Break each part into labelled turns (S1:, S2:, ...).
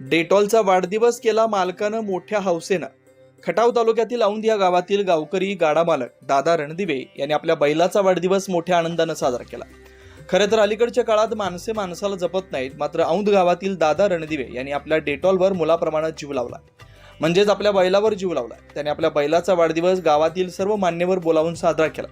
S1: डेटॉलचा वाढदिवस केला मालकानं मोठ्या हौसेनं. खटाव तालुक्यातील औंध या गावातील गावकरी गाडा मालक दादा रणदिवे यांनी आपल्या बैलाचा वाढदिवस मोठ्या आनंदानं साजरा केला. खरं तर अलीकडच्या काळात माणसे माणसाला जपत नाहीत मात्र औंध गावातील दादा रणदिवे यांनी आपल्या डेटॉलवर मुलाप्रमाणात जीव लावला. म्हणजेच आपल्या बैलावर जीव लावला. त्याने आपल्या बैलाचा वाढदिवस गावातील सर्व मान्यवर बोलावून साजरा केला.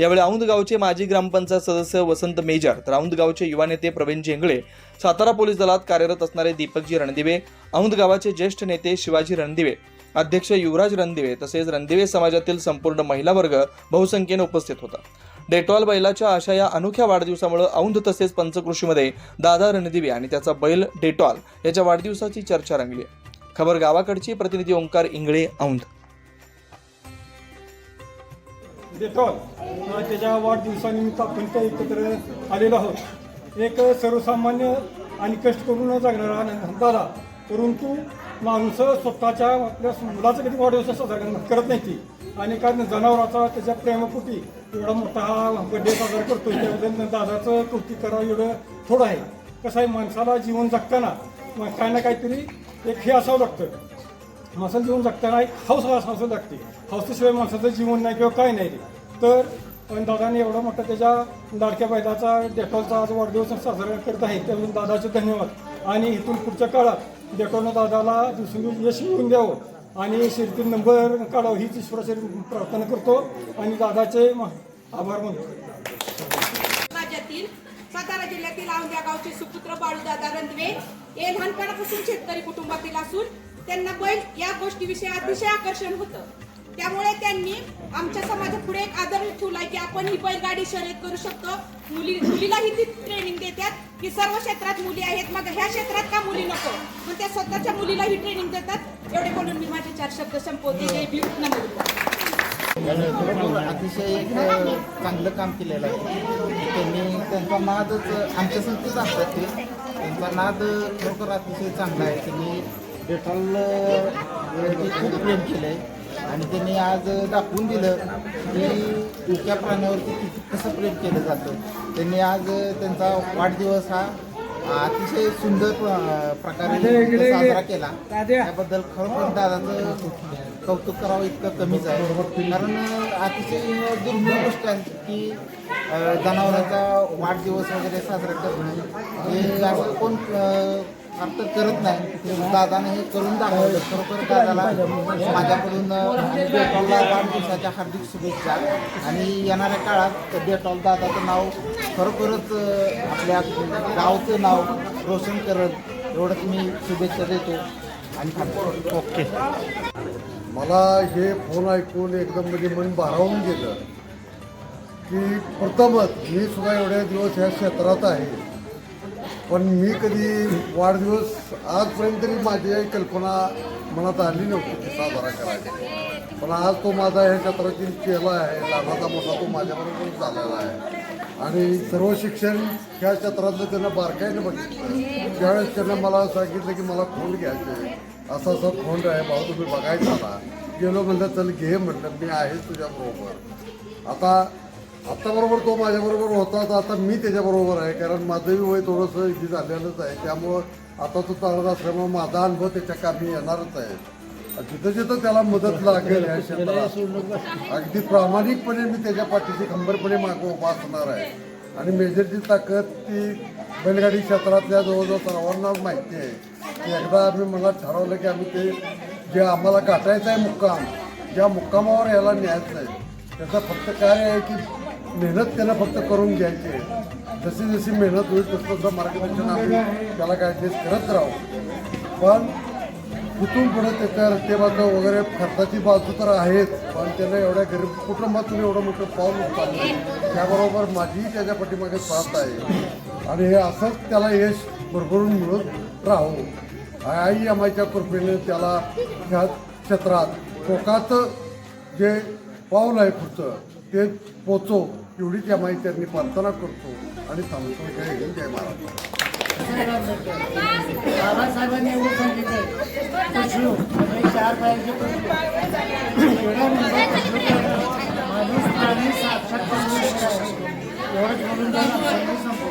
S1: यावेळी औंध गावचे माजी ग्रामपंचायत सदस्य वसंत मेजर तर औंध गावचे युवा नेते प्रवीण जेंगळे सातारा पोलीस दलात कार्यरत असणारे दीपकजी रणदिवे औंध गावाचे ज्येष्ठ नेते शिवाजी रणदिवे अध्यक्ष युवराज रणदिवे तसेच रणदिवे समाजातील संपूर्ण महिला वर्ग बहुसंख्येने उपस्थित होता. डेटॉल बैलाच्या अशा या अनोख्या वाढदिवसामुळे औंध तसेच पंचकृषीमध्ये दादा रणदिवे आणि त्याचा बैल डेटॉल याच्या वाढदिवसाची चर्चा रंगली खबर गावाकडची प्रतिनिधी ओंकार इंगळे औंध.
S2: डेटॉल त्याच्या वाढदिवसानिमित्त आपण ते एकत्र आलेलो आहोत. एक सर्वसामान्य आणि कष्ट करून जगणारा दादा परंतु माणसं स्वतःच्या आपल्या मुलाचा कधी वाढदिवस साजरा करत नाही ती. आणि कारण जनावराचा त्याच्या प्रेमपोटी एवढा मोठा हा बड्डे साजरा करतो त्याबद्दल दादाचं कौतुक करावं एवढं थोडं आहे. कसं आहे माणसाला जीवन जगताना मग काय ना काहीतरी एक हे असावं लागतं. माणसाला जीवन जगताना एक हौस हौस लागते हौसेशिवाय माणसाचं जीवन नाही किंवा काय नाही तर पण दादाने एवढा मोठा त्याच्या लाडक्या बैलाचा डेटॉलचा आज वाढदिवस साजरा करत आहे त्याबद्दल दादाचे धन्यवाद. आणि इथून पुढच्या काळात डेटॉलनं दादाला दिवसेंदिवस यश मिळवून द्यावं. आणि शेतीतील नंबर काढावं हीच ईश्वराची प्रार्थना करतो. आणि दादाचे आभार मानतो.
S3: राज्यातील सातारा जिल्ह्यातील औंध्या गावचे सुपुत्र बाळूदादा रंधवे हे लहानपणापासून शेतकरी कुटुंबातील असून त्यांना बैल या गोष्टीविषयी अतिशय आकर्षण होतं. त्यामुळे त्यांनी आमच्या समाजात पुढे एक आदर ठेवला की आपण ही बैलगाडी शर्यत करू शकतो. मुली मुलीलाही ती ट्रेनिंग देतात की सर्व क्षेत्रात मुली आहेत. मग ह्या क्षेत्रात का मुली नको? मग त्या स्वतःच्या मुलीलाही ट्रेनिंग देतात. एवढे बोलून मी माझे चार शब्द संपवते. जय भीम. नमस्कार
S4: अतिशय एक चांगलं काम केलेलं आहे. त्यांनी त्यांचा नादच आमच्या संस्थेत असतात ते. त्यांचा नाद खरोखर अतिशय चांगला आहे. त्यांनी वरती खूप प्रेम केलं आहे आणि त्यांनी आज दाखवून दिलं की मुख्या प्राण्यावरती किती कसं प्रेम केलं जातं. त्यांनी आज त्यांचा वाढदिवस हा अतिशय सुंदर प्र- प्रकारे साजरा केला. त्याबद्दल खरोखर दादाचं कौतुक करावं इतकं कमीच आहे. कारण अतिशय दुर्मिळ गोष्ट आहे की जनावरांचा वाढदिवस वगैरे साजरा करणं हे असं कोण तर करत नाही. दादाने हे करून दाखवलं. खरोखर दादाला माझ्याकडून डेटॉलला वाढदिवसाच्या हार्दिक शुभेच्छा. आणि येणाऱ्या काळात डेटॉल दादाचं नाव खरोखरच आपल्या गावचं नाव रोशन करत एवढंच मी शुभेच्छा देतो. आणि ओके.
S5: मला हे फोन ऐकून एकदम म्हणजे मन भारावून गेलं की प्रथमच मी सुद्धा एवढ्या दिवस ह्या क्षेत्रात आहे. पण मी कधी वाढदिवस आजपर्यंत तरी माझी कल्पना मनात आली नव्हती की साजरा करायची पण आज तो माझा ह्या क्षेत्रातील केला आहे लहानाचा मोठा तो माझ्याबरोबर झालेला आहे. आणि सर्व शिक्षण ह्या क्षेत्रातलं त्यांना बारकाईनं बघितलं. त्यावेळेस त्यांना मला सांगितलं की मला फोन घ्यायचे असा असा फोन आहे भाऊ तुम्ही बघायचा ना. गेलो म्हणलं चल घे म्हटलं मी आहे तुझ्याबरोबर. आता आत्ताबरोबर तो माझ्याबरोबर होता तर आता मी त्याच्याबरोबर आहे कारण माझंही वय थोडंसं इथे झालेलंच आहे. त्यामुळं आता तो चालत असल्यामुळे माझा अनुभव त्याच्या कामी येणारच आहे. जिथं जिथं त्याला मदत लागेल या क्षेत्राला अगदी प्रामाणिकपणे मी त्याच्या पाठीशी खंबरपणे मागं उभा असणार आहे. आणि मेजरची ताकद ती बैलगाडी क्षेत्रातल्या जवळजवळ सर्वांनाच माहिती आहे. की एकदा आम्ही मला ठरवलं की आम्ही ते जे आम्हाला गाठायचं आहे मुक्काम ज्या मुक्कामावर याला न्यायचं आहे त्याचं फक्त काय आहे की मेहनत त्याला फक्त करून घ्यायची आहे. जशी जशी मेहनत होईल तसं तसं मार्गदर्शन आम्ही त्याला गायडन्स करत राहू पण तिथून पुढे त्याच्या रस्तेबाजू वगैरे खर्चाची बाजू तर आहेच पण त्याला एवढ्या गरीब कुटुंबातून एवढं मोठं पाऊल उचललं त्याबरोबर माझीही त्याच्या पाठीमागे साथ आहे. आणि हे असंच त्याला यश भरभरून मिळत राहू आई अमाईच्या कृपेने त्याला ह्या क्षेत्रात टोकाचं जे पाऊल आहे पुढचं ते पोचो एवढी त्या माहिती त्यांनी प्रार्थना करतो आणि थांबतो जय हिंद जय महाराज
S6: बाबासाहेबांनी एवढं सांगितलं पशु म्हणजे चार पायाचे पशु माणूस प्राणी साक्षात एवढंच म्हणून त्यांना